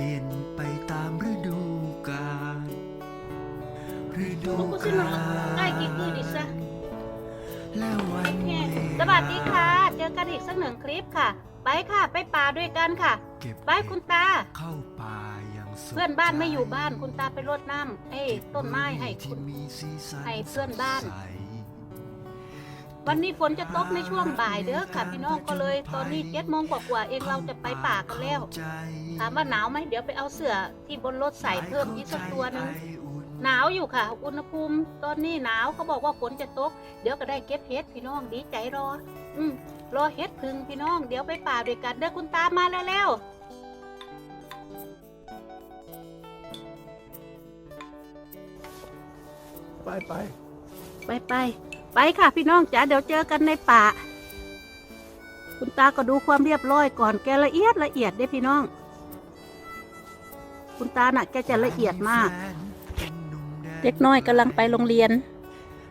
ลี่ยนไปตามฤดูกาลฤดูกาลง่ายกี่คือดิซะและวันเวลาสวัสดีค่ะ เจอกันอีกสักหนึ่งคลิปค่ะ ไปค่ะไปป่าด้วยกันค่ะ เก็บไปคุณตา เข้าป่าอย่างสุขเพื่อนบ้านไม่อยู่บ้านคุณตาไปรดน้ำเอ้ยเก็บต้นไม้ให้ที่คุณมีสีสันให้เพื่อนบ้าน สดใสวันนี้ฝนจะตกในช่วงบ่ายเด้อค่ะ พี่น้องก็เลย ตอนนี้เจ็ดโมงกว่าๆเองเราจะไปป่ากันแล้ว ถามว่าหนาวไหมเดี๋ยวไปเอาเสื้อที่บนรถใส่เพิ่มอีกสักตัวหนึงหนาวอยู่ค่ะ อุณหภูมิตอนนี้หนาวเขาบอกว่าฝนจะตก เดี๋ยวก็ได้เก็บเห็ดพี่น้องดีใจรอ อืมรอเห็ดพึ่งพี่น้อง เดี๋ยวไปป่าด้วยกันเด้อคุณตามาแล้วๆไปไปไปไปไปค่ะพี่น้องจ๋าเดี๋ยวเจอกันในป่า คุณตาก็ดูความเรียบร้อยก่อนแกละเอียดละเอียดได้พี่น้อง คุณตาน่ะแกจะละเอียดมาก เด็กน้อยกำลังไปโรงเรียน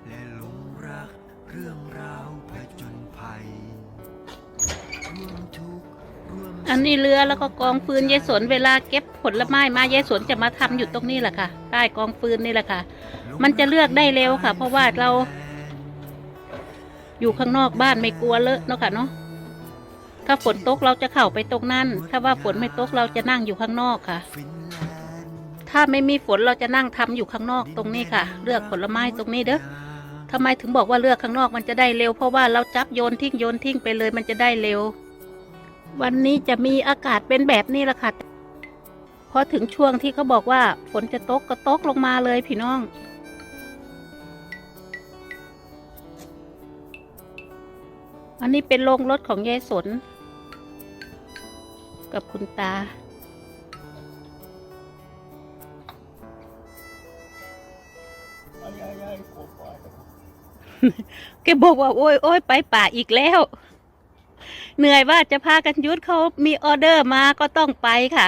และหลงรักเรื่องราวผจญภัยร่วมทุกข์ร่วมอันนี้เรือแล้วก็กองฟืนยายสนเวลาเก็บผลไม้มายายสนจะมาทำอยู่ตรงนี้แหละค่ะใต้กองฟืนนี่แหละค่ะ มันจะเลือกได้เร็วค่ะ เพราะว่าเรา อยู่ข้างนอกบ้านไม่กลัวเลอะเนาะค่ะเนาะถ้าฝนตกเราจะเข้าไปตรงนั้น ถ้าว่าฝนไม่ตกเราจะนั่งอยู่ข้างนอกค่ะฟินแลนด์ ถ้าไม่มีฝนเราจะนั่งทำอยู่ข้างนอกตรงนี้ค่ะ เลือกผลไม้ตรงนี้เด้อทำไมถึงบอกว่าเลือกข้างนอกมันจะได้เร็ว เพราะว่าเราจับโยนทิ้งโยนทิ้งไปเลยมันจะได้เร็ว วันนี้จะมีอากาศเป็นแบบนี้แหละค่ะพอถึงช่วงที่เขาบอกว่าฝนจะตกก็ตกลงมาเลยพี่น้อง อันนี้เป็นโรงรถของยายสน กับคุณตา แกบอกว่าโอ้ยโอ้ยไปป่าอีกแล้ว เหนื่อยว่าจะพากันยุดเขามีออเดอร์มาก็ต้องไปค่ะ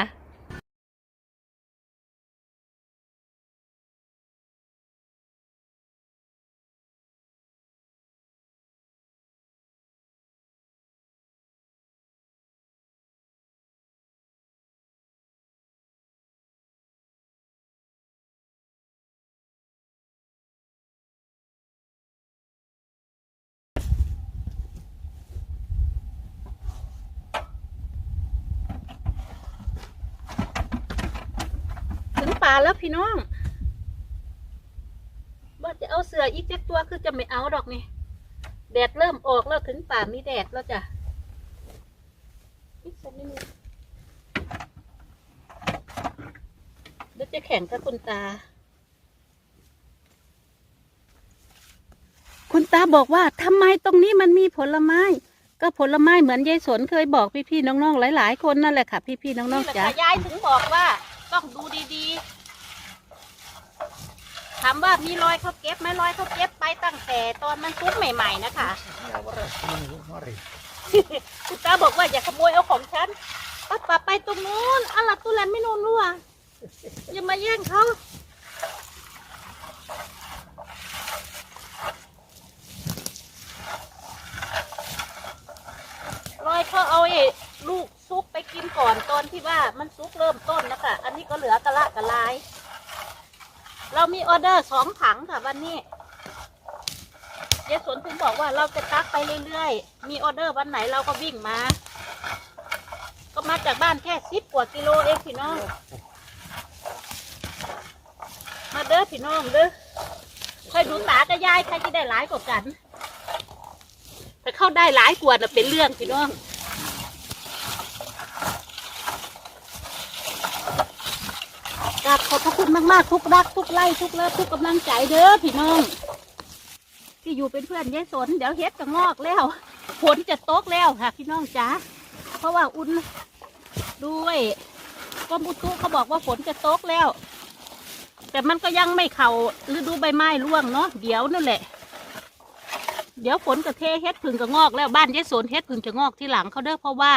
าแล้วพี่น้องว่าจะเอาเสืออีกเจ็ดตัวคือจะไม่เอาดอกนี่แดดเริ่มออกแล้วถึงป่ามีแดดแล้วจ้ะอีกสักนิดนึงเดี๋ยวจะแข่งกับคุณตา คุณตาบอกว่าทำไมตรงนี้มันมีผลไม้ ก็ผลไม้เหมือนยายสนเคยบอกพี่ๆน้องๆหลาย ๆ คนนั่นแหละค่ะ พี่ๆน้องๆจ๋ายายถึงบอกว่าต้องดูดีๆ ถามว่ามีรอยเขาเก็บไหมรอยเขาเก็บไปตั้งแต่ตอนมันซุกใหม่ ๆ นะคะเนี่ยว่าอะไรนี่ว่าอะไรคุณตาบอกว่าอย่าขโมยเอาของฉันป้าป้าไปตรงนู้นอะไรตุแลนไม่นูนรั่วอย่ามาแย่งเขารอยเขาเอาไอ้ลูกซุกไปกินก่อนตอนที่ว่ามันซุกเริ่มต้นนะคะ อันนี้ก็เหลือกระละกระลาย เรามีออเดอร์สองถังค่ะวันนี้เยสวนถึงบอกว่าเราจะตักไปเรื่อยๆ มีออเดอร์วันไหนเราก็วิ่งมา ก็มาจากบ้านแค่สิบกว่ากิโลเองพี่น้อง มาเด้อพี่น้องเด้อใครดูตากับยายใครจะได้หลายกว่ากัน แต่เข้าได้หลายกว่าน่ะเป็นเรื่องพี่น้อง ราบขอบพระคุณมากๆ ทุกรัก ทุกไล่ทุกเลิฟทุกกำลังใจเด้อพี่น้อง ที่อยู่เป็นเพื่อนยายสนเดี๋ยวเฮ็ดจะงอกแล้วฝนจะตกแล้วค่ะพี่น้องจ๋าเพราะว่าอุ่นด้วยกรมอุตุเขาบอกว่าฝนจะตกแล้ว แต่มันก็ยังไม่เข้าฤดูใบไม้ร่วงเนาะเดี๋ยวนั่นแหละ เดี๋ยวฝนจะเทเฮ็ดผึ่งจะงอกแล้วบ้านยายสนเฮ็ดผึ่งจะงอกที่หลังเขาเด้อเพราะว่า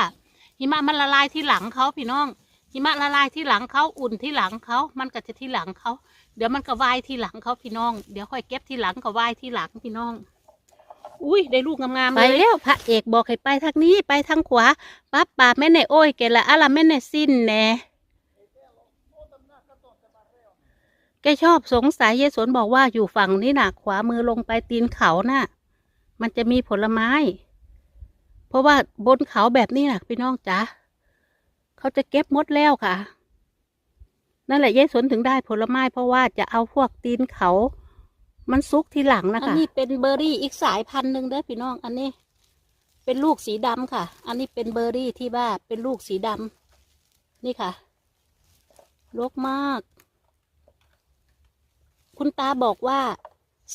หิมะมันละลายที่หลังเขาพี่น้อง หิมะละลายที่หลังเขาอุ่นที่หลังเขามันก็จะที่หลังเขาเดี๋ยวมันก็วายที่หลังเขาพี่น้อง เดี๋ยวค่อยเก็บที่หลังก็วายที่หลังพี่น้อง อุ้ยได้ลูกงามๆเลยไปแล้วพระเอกบอกให้ไปทางนี้ไปทางขวาปั๊บป่าแม่ในโอ้ยแกละอะไรแม่ในสิ้นแน่แกชอบสงสัยเยายสนบอกว่าอยู่ฝั่งนี้น่ะขวามือลงไปตีนเขาน่ะ มันจะมีผลไม้ เพราะว่าบนเขาแบบนี้น่ะพี่น้องจ๋า เขาจะเก็บมดแล้วค่ะ นั่นแหละยายสนถึงได้ผลไม้เพราะว่าจะเอาพวกตีนเขา มันซุกทีหลังนะคะอันนี้เป็นเบอร์รี่อีกสายพันธุ์หนึ่งเด้อพี่น้อง อันนี้ เป็นลูกสีดำค่ะ อันนี้เป็นเบอร์รี่ที่ว่าเป็นลูกสีดำนี่ค่ะรกมาก คุณตาบอกว่า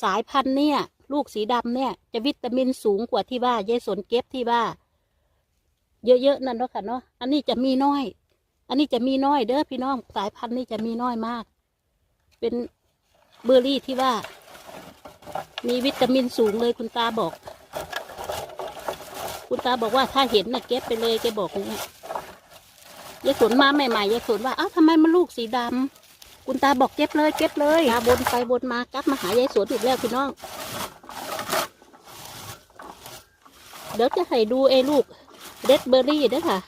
สายพันธุ์เนี่ย ลูกสีดำเนี่ย จะวิตามินสูงกว่าที่ว่ายายสนเก็บที่ว่า เยอะๆนั่นเนาะค่ะเนาะอันนี้จะมีน้อย อันนี้จะมีน้อยเด้อพี่น้องสายพันธุ์นี่จะมีน้อยมาก เป็นเบอร์รี่ที่ว่า มีวิตามินสูงเลยคุณตาบอก คุณตาบอกว่าถ้าเห็นนะเก็บไปเลยแกบอกอย่างเงี้ยยายสนมาใหม่ๆยายสนว่าอ้าวทำไมมันลูกสีดำคุณตาบอกเก็บเลย เก็บเลยตาบนไปบนมากลับมาหายายสนอีกแล้วพี่น้อง เดี๋ยวจะให้ดูไอ้ลูก เรดเบอร์รี่ด้วยค่ะ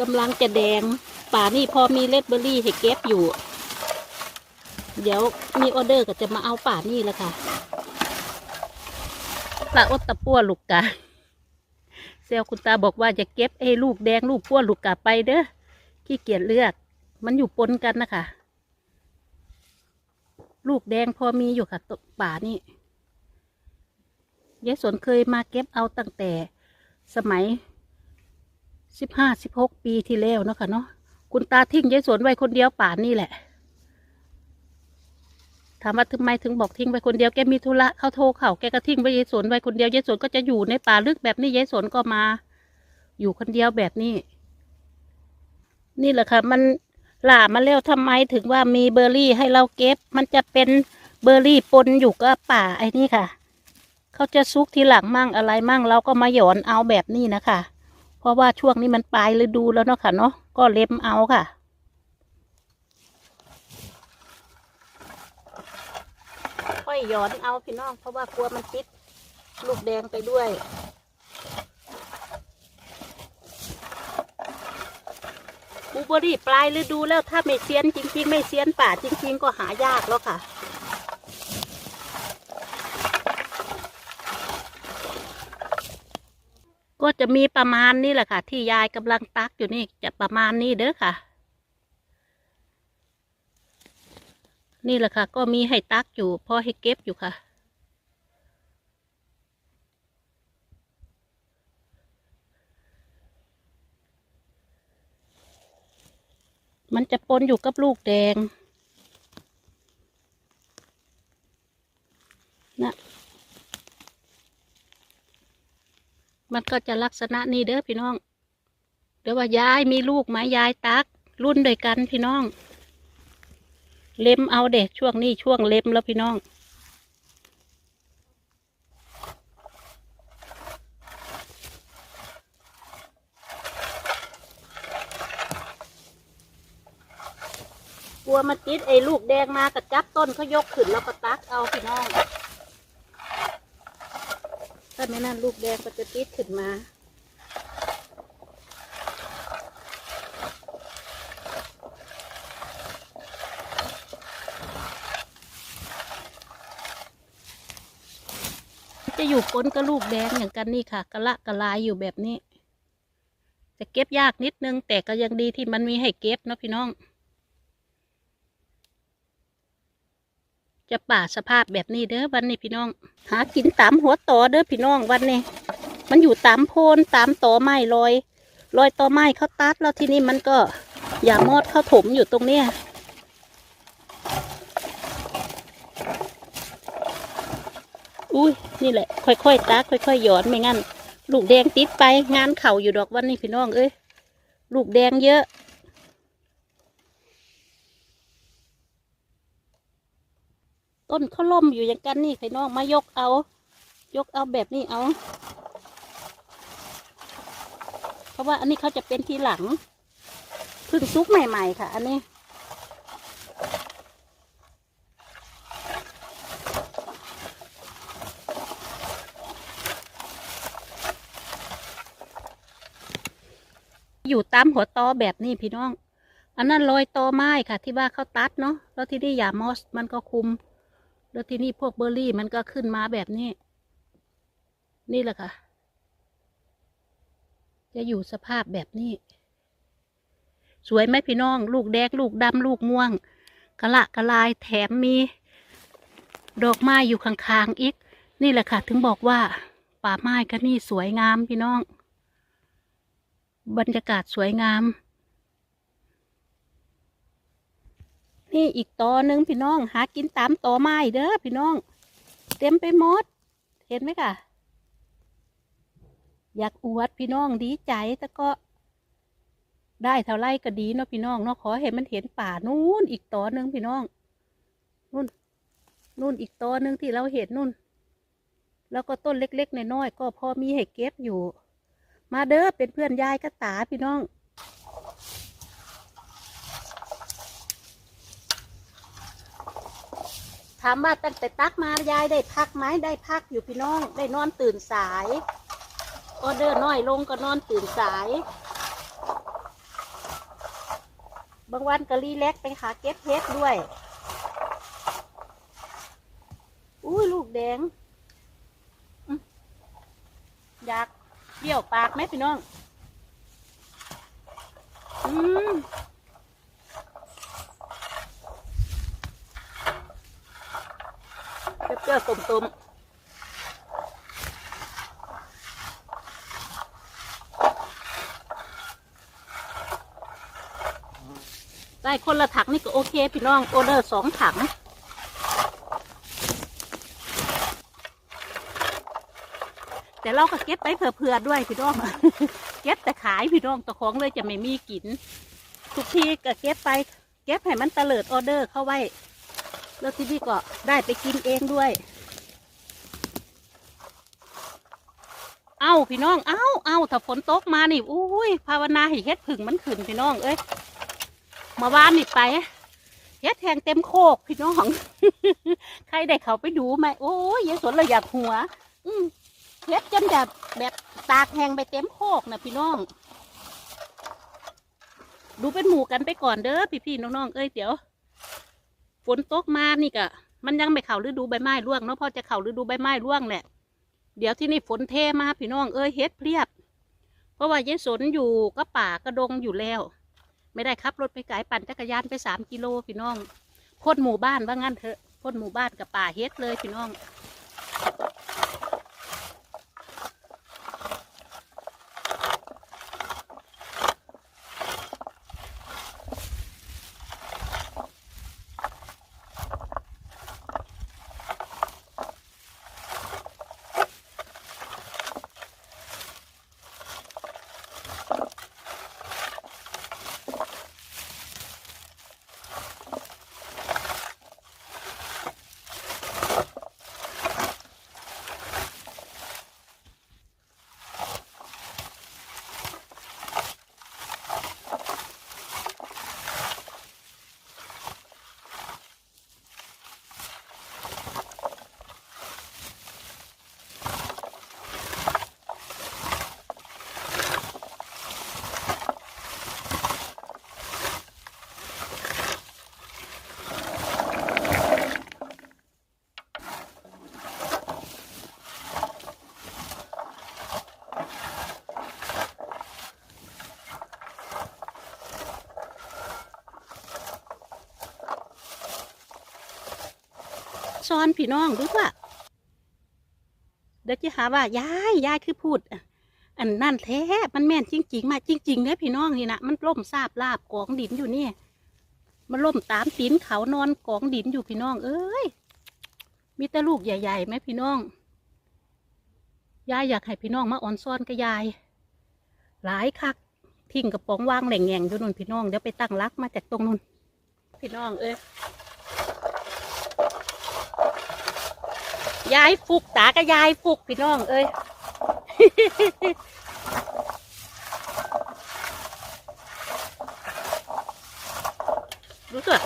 กำลังจะแดง ป่านี่พอมีเรดเบอร์รี่ให้เก็บอยู่ เดี๋ยวมีออเดอร์ก็จะมาเอาป่านี่แหละค่ะปลาอดตะปั้วลูกกาเซลคุณตาบอกว่าจะเก็บไอ้ลูกแดงลูกปั้วลูกกาไปเด้อขี้เกียจเลือก มันอยู่ปนกันนะคะ ลูกแดงพอมีอยู่ค่ะป่านี่ยายสนเคยมาเก็บเอาตั้งแต่ สมัยสิบห้าสิบหกปีที่แล้วเนาะค่ะเนาะคุณตาทิ้งยายสวนไว้คนเดียวป่านนี่แหละ ถามว่าทำไมถึงบอกทิ้งไว้คนเดียวแกมีธุระเขาโทรเขาแกก็ทิ้งไว้ยายสวนไว้คนเดียวยายสวนก็จะอยู่ในป่าลึกแบบนี้ยายสวนก็มา อยู่คนเดียวแบบนี้ นี่แหละค่ะ มันหล่ามาแล้วทำไมถึงว่ามีเบอร์รี่ให้เราเก็บ มันจะเป็นเบอร์รี่ปนอยู่กับป่าไอ้นี่ค่ะ เขาจะซุกทีหลังมั่งอะไรมั่งเราก็มาหย่อนเอาแบบนี้นะคะ เพราะว่าช่วงนี้มันปลายฤดูแล้วเนาะค่ะเนาะก็เล็มเอาค่ะค่อยหย้อนเอาพี่น้อง เพราะว่ากลัวมันติดลูกแดงไปด้วยบลูเบอรี่ปลายฤดูแล้วถ้าไม่เซียนจริง ๆ ไม่เซียนป่าจริง ๆ ก็หายากแล้วค่ะ ก็จะมีประมาณนี้แหละค่ะ ที่ยายกำลังตักอยู่นี่จะประมาณนี้เด้อค่ะ นี่แหละค่ะ ก็มีให้ตักอยู่พอให้เก็บอยู่ค่ะ มันจะปนอยู่กับลูกแดงนะ มันก็จะลักษณะนี้เด้อพี่น้อง เดี๋ยวว่ายายมีลูกไหมยายตัก รุ่นด้วยกันพี่น้อง เล็มเอาเด็กช่วงนี้ช่วงเล็มแล้วพี่น้องกลัวมันติดไอ้ลูกแดงมากระจับต้นเขายกขึ้นแล้วก็ตักเอาพี่น้องาไม่นั่นลูกแดงก็จะติดขึ้นมา จะอยู่ปนกับลูกแดงอย่างกันนี่ค่ะ กระละกระลายอยู่แบบนี้ จะเก็บยากนิดนึง แต่ก็ยังดีที่มันมีให้เก็บเนาะพี่น้อง จะป่าสภาพแบบนี้เด้อวันนี้พี่น้อง หากินตามหัวต่อเด้อพี่น้องวันนี้ มันอยู่ตามโพนตามต่อไม้ลอยลอยต่อไม้เขาตัดแล้วที่นี่มันก็อย่ามอดเข้าถมอยู่ตรงเนี้ยอุ้ยนี่แหละ ค่อยๆตักค่อยๆหยอนไม่งั้น ลูกแดงติดไปงานเข่าอยู่ดอกวันนี้พี่น้องเอ้ยลูกแดงเยอะ ต้นเขาล่มอยู่อย่างกันนี่พี่น้องมายกเอา ยกเอาแบบนี้เอา เพราะว่าอันนี้เขาจะเป็นทีหลังพึ่งซุกใหม่ ๆ ค่ะ อันนี้อยู่ตามหัวตอแบบนี้พี่น้อง อันนั้นรอยตอไม้ค่ะ ที่ว่าเขาตัดเนาะ แล้วที่นี่ยามอสมันก็คุม แล้วที่นี่พวกเบอร์รี่มันก็ขึ้นมาแบบนี้ นี่แหละค่ะ จะอยู่สภาพแบบนี้ สวยไหมพี่น้อง ลูกแดงลูกดำลูกม่วง กระละกระลายแถมมี ดอกไม้อยู่ข้างๆอีก นี่แหละค่ะ ถึงบอกว่า ป่าไม้ก็นี่สวยงามพี่น้อง บรรยากาศสวยงาม นี่อีกตอหนึ่งพี่น้อง หากินตามตอไม้เด้อพี่น้อง เต็มไปหมด เห็นไหมคะอยากอวดพี่น้องดีใจแต่ก็ ได้เท่าไรก็ดีเนาะพี่น้องเนาะขอให้มันเห็นป่านู่นอีกตอหนึ่งพี่น้องนู่นนู่นอีกตอหนึ่งที่เราเห็นนู่น แล้วก็ต้นเล็กๆน้อยๆก็พอมีให้เก็บอยู่ มาเด้อเป็นเพื่อนยายกระตาพี่น้องามว่าตั้งแต่ตักมายายได้พักไหมได้พักอยู่พี่น้อง ได้นอนตื่นสายออเดอร์น้อยลงก็นอนตื่นสาย บางวันก็รีแลกไปหาเก็บเพชรด้วย อุ้ยลูกแดงอืมอยากเบี้ยวปากไหมพี่น้อง อืม เปรี้ยวๆตุ่มๆได้คนละถังนี่ก็โอเค พี่น้องออเดอร์สองถัง แต่เราก็เก็บไปเผื่อๆด้วยพี่น้อง เก็บแต่ขายพี่น้องตะของเลยจะไม่มีกิน ทุกทีก็เก็บไป เก็บให้มันตะเลิดออเดอร์เข้าไว้ แล้วที่นี่ก็ได้ไปกินเองด้วย เอ้าพี่น้อง เอ้าเอ้าถ้าฝนตกมานี่อุ้ยภาวนาให้เฮ็ดผึ่งมันขึ้นพี่น้อง เอ้ยมาบ้านนี่ไปเฮ็ดแทงเต็มโคกพี่น้อง ใครได้เขาไปดูไหมโอ้ยยายสนเราอยากหัว อืมเฮ็ดจนแบบแบบตากแหงไปเต็มโคกนะพี่น้องดูเป็นหมู่กันไปก่อนเด้อพี่ๆน้องๆเอ้ยเดี๋ยว ฝนตกมานี่ก็มันยังไม่เข่าฤดูใบไม้ร่วงเนาะพอจะเข่าฤดูใบไม้ร่วงแหละ เดี๋ยวที่นี่ฝนเทมาพี่น้องเอ้ยเฮ็ดเพียบ เพราะว่ายายสนอยู่ก็ป่ากระดงอยู่แล้ว ไม่ได้ขับรถไปไกลปั่นจักรยานไปสามกิโลพี่น้องพ่นหมู่บ้านว่างั้นเถอะพ่นหมู่บ้านกับป่าเฮ็ดเลยพี่น้อง ซ้อนพี่น้องดูว่าเดี๋ยวจะหาว่ายายยายคือพูดอันนั่นแท้ มันแม่นจริง ๆ มาจริงๆเนี่ยพี่น้องนี่นะมันล่มซาบลาบกองดินอยู่นี่มันล่มตามตีนเขานอนกองดินอยู่พี่น้อง เอ้ย มีแต่ลูกใหญ่ๆไหมพี่น้อง ยายอยากให้พี่น้องมาอ่อนซ้อนกับยาย หลายคักทิ้งกระป๋องวางแหล่งแงงอยู่นู่นพี่น้องเดี๋ยวไปตั้งรักมาจากตรงนู้นพี่น้องเอ้ย ยายฟุกตากับยายฟุกพี่น้องเอ้ยรู้สึก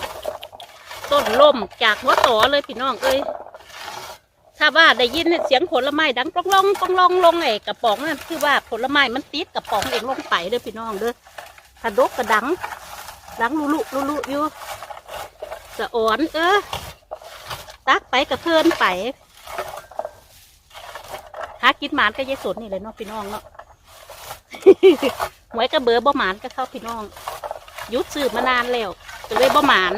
ต้นลมจากหัวต่อเลยพี่น้องเอ้ยถ้าว่าได้ยินเสียงผลไม้ดังกล้องลองกล้องลองลงไอ้กระป๋องนั่นคือว่าผลไม้มันติดกระป๋องเองลงไปเด้อพี่น้องเด้อถ้าดกกระดังดังลุลุลุลุอยู่สะอ่อนเออตักไปกระเพื่อนไป กินหมานก็ยายสนนี่เลยเนาะพี่น้องเนาะหวยกระเบือบ่หมานก็เข้าพี่น้อง ยุดสืบมานานแล้วก็เลยบ่หมาน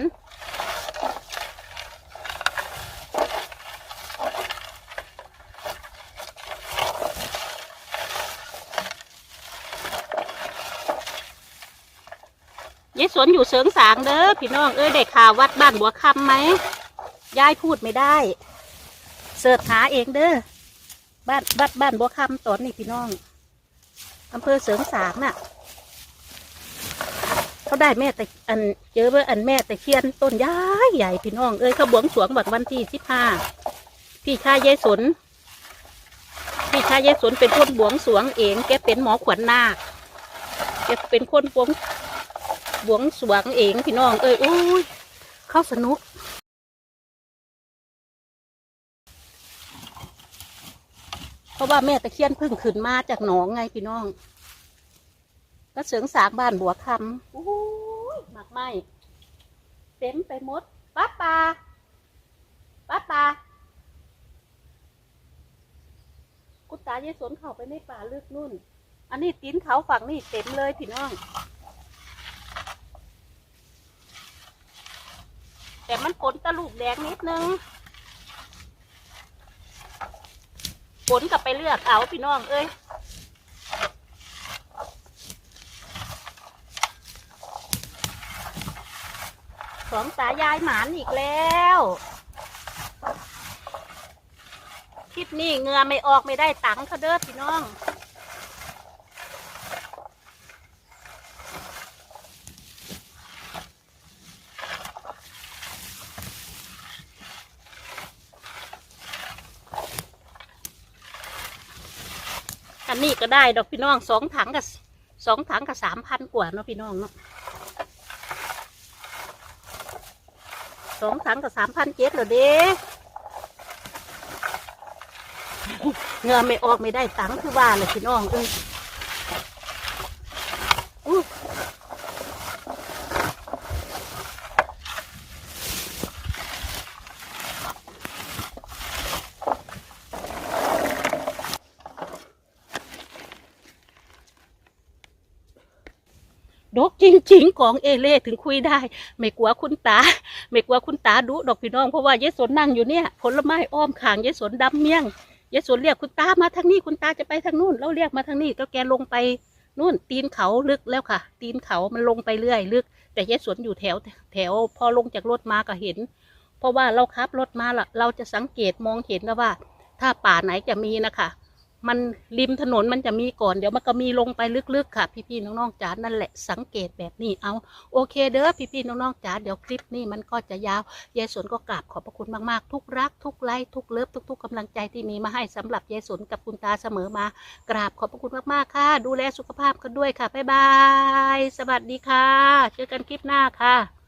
ยายสวนอยู่เสริงสางเด้อพี่น้องเอ้ยได้ข่าววัดบ้านบัวคำไหมยายพูดไม่ได้ เสิร์ชหาเองเด้อ บ้านวัดบ้านบัวคำตอนนี้พี่น้องอำเภอเสริงสางน่ะ เขาได้แม่แต่อันเจอว่าอันแม่แต่เคียนต้นย้ายใหญ่พี่น้อง เอ้ยเขาบวงสรวงบัดวันที่สิบห้าพี่ชายยายสนพี่ชายยายสนเป็นคนบวงสรวงเอง แกเป็นหมอขวัญนาคแกเป็นคนบวงบวงสรวงเองพี่น้อง เอ้ยอุ้ยเข้าสนุก เพราะว่าแม่ตะเคียนเพึ่งขึ้นมาจากหนองไงพี่น้อง ก็เสริงสางบ้านบัวคำอุ้ยหมากไหมเต็มไปหมดป้าปลาป้าปลากุตายายสนเข้าไปในป่าลึกนู่น อันนี้ตีนเขาฝั่งนี่เต็มเลยพี่น้อง แต่มันฝนตะลุกแดงนิดนึง ฝนกลับไปเลือกเอาพี่น้อง เอ้ยของตายายหมานอีกแล้ว คลิปนี้เงือไม่ออกไม่ได้ตังค์เขาเด้อพี่น้อง ก็ได้ดอกพี่น้องสองถังกับสองถังกับสามพันกว่าเนาะพี่น้องเนาะสองถังกับสามพันเจ็ดเหรอเด้เงินไม่ออกไม่ได้ตังค์คือว่าเลยพี่น้องเอ้ย จริง ๆ ของเอเล่ถึงคุยได้ ไม่กลัวคุณตา ไม่กลัวคุณตาดุดอกพี่น้องเพราะว่ายายสนนั่งอยู่เนี่ยผลไม้อ้อมขางยายสนดำเมี่ยงยายสนเรียกคุณตามาทางนี้คุณตาจะไปทางนู้นเราเรียกมาทางนี้ก็แกลงไปนู่นตีนเขาลึกแล้วค่ะ ตีนเขามันลงไปเรื่อยลึก แต่ยายสนอยู่แถวแถวพอลงจากรถมาก็เห็น เพราะว่าเราขับรถมาละเราจะสังเกตมองเห็นนะว่า ถ้าป่าไหนจะมีนะคะ มันริมถนนมันจะมีก่อนเดี๋ยวมันก็มีลงไปลึกๆค่ะ พี่ๆน้องๆจ๋านั่นแหละสังเกตแบบนี้เอาโอเคเด้อพี่ๆน้องๆจ๋าเดี๋ยวคลิปนี้มันก็จะยาวยายสนก็กราบขอบพระคุณมากๆ ทุกรัก ทุกไลค์ทุกเลิฟทุก ๆกำลังใจที่มีมาให้สำหรับยายสนกับคุณตาเสมอมา กราบขอบพระคุณมากๆค่ะ ดูแลสุขภาพกันด้วยค่ะบ๊ายบายสวัสดีค่ะ เจอกันคลิปหน้าค่ะ